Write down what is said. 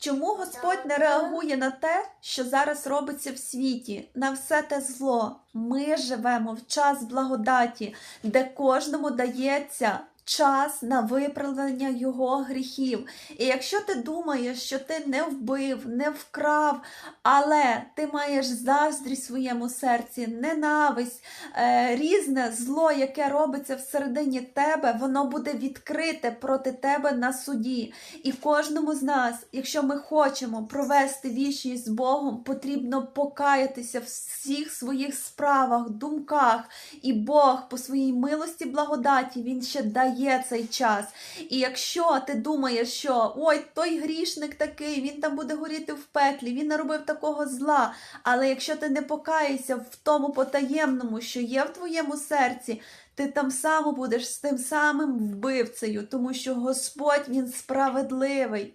Чому Господь не реагує на те, що зараз робиться в світі, на все те зло? Ми живемо в час благодаті, де кожному дається час на виправлення його гріхів. І якщо ти думаєш, що ти не вбив, не вкрав, але ти маєш заздрість в своєму серці, ненависть, е, різне зло, яке робиться всередині тебе, воно буде відкрите проти тебе на суді. І кожному з нас, якщо ми хочемо провести вічність з Богом, потрібно покаятися в всіх своїх справах, думках. І Бог по своїй милості, благодаті, Він ще дає цей час. І якщо ти думаєш, що ой, той грішник такий, він там буде горіти в пеклі, він наробив такого зла. Але якщо ти не покаєшся в тому потаємному, що є в твоєму серці, ти там само будеш з тим самим вбивцею, тому що Господь він справедливий.